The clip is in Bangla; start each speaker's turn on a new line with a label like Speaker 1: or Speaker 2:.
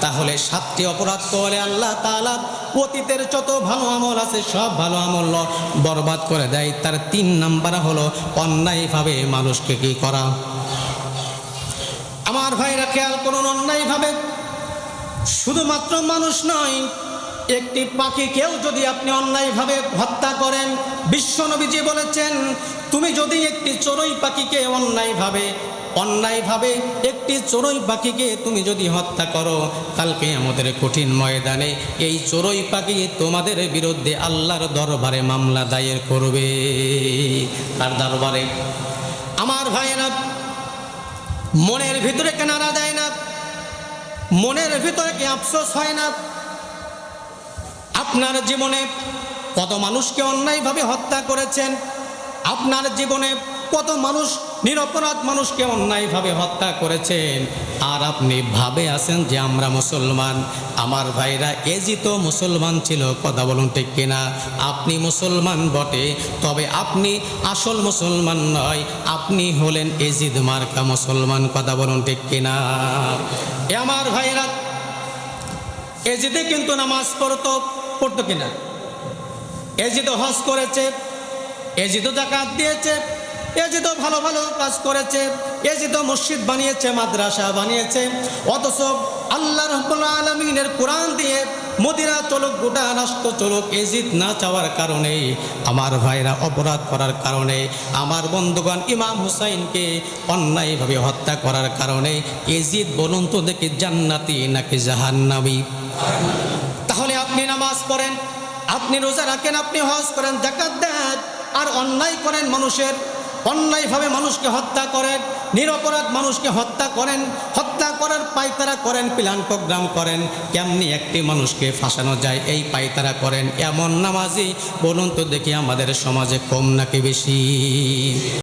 Speaker 1: তাহলে সাতটি অপরাধ করলে আল্লাহ তালা অতীতের যত ভালো আমল আছে সব ভালো আমল বরবাদ করে দেয়। তার তিন নাম্বার হলো অন্যায়ভাবে মানুষকে কি করা। আমার ভাইরা খেয়াল করুন, অন্যায়ভাবে শুধুমাত্র মানুষ নয় একটি পাখিকেও যদি আপনি অন্যায়ভাবে হত্যা করেন বিশ্বনবীজি বলেছেন, তুমি যদি একটি চড়ুই পাখিকে অন্যায়ভাবে অন্যায়ভাবে একটি চড়ুই পাখিকে তুমি যদি হত্যা করো কালকে আমাদের কঠিন ময়দানে এই চড়ুই পাখি তোমাদের বিরুদ্ধে আল্লাহর দরবারে মামলা দায়ের করবে। তার দরবারে? আমার ভাইয়েরা, মনের ভিতরে কেনারা দেয় না, মনের ভিতরে কি আফসোস হয় না? আপনার জীবনে কত মানুষকে অন্যায়ভাবে হত্যা করেছেন? আপনার জীবনে কত মানুষ, নিরপরাধ মানুষকে অন্যায়ভাবে হত্যা করেছেন? আর আপনি ভাবে আছেন যে আমরা মুসলমান? আমার ভাইরা এজি তো মুসলমান ছিল, কথা বলুন ঠিক কিনা? আপনি মুসলমান বটে, তবে আপনি আসল মুসলমান নয়। আপনি হলেন এজিদ মার্কা মুসলমান, কথা বলুন ঠিক কিনা? এ আমার ভাইরা এজিদে কিন্তু নামাজ পড়তো। পড়তো কিনা? এজিদও হজ করেছে এজিদও জাকাত দিয়েছে এজিদও ভালো ভালো কাজ করেছে এজিদও মসজিদ বানিয়েছে, মাদ্রাসা বানিয়েছে, অথচ আল্লাহ রব্বুল আলমিনের কোরআন দিয়ে মদিনা চলুক, গোটা রাষ্ট্র চলুক এজিদ না চাওয়ার কারণে, আমার ভাইরা অপরাধ করার কারণে, আমার বন্ধুগণ ইমাম হুসাইনকে অন্যায়ভাবে হত্যা করার কারণে এজিদ বলুন তো দেখি জান্নাতি নাকি জাহান্নাবি আপনি নামাজ পড়েন, আপনি রোজা রাখেন, আপনি হজ করেন জাকাত দেন, আর অন্যায় করেন মানুষের, অন্যায়ভাবে মানুষকে হত্যা করেন, নিরপরাধ মানুষকে হত্যা করেন, হত্যা করার পায়তারা করেন প্ল্যান প্রোগ্রাম করেন, কেমনি একটি মানুষকে ফাঁসানো যায়, এই পায়তারা করেন। এমন নামাজি, বলুন তো দেখি আমাদের সমাজে কম নাকি বেশি?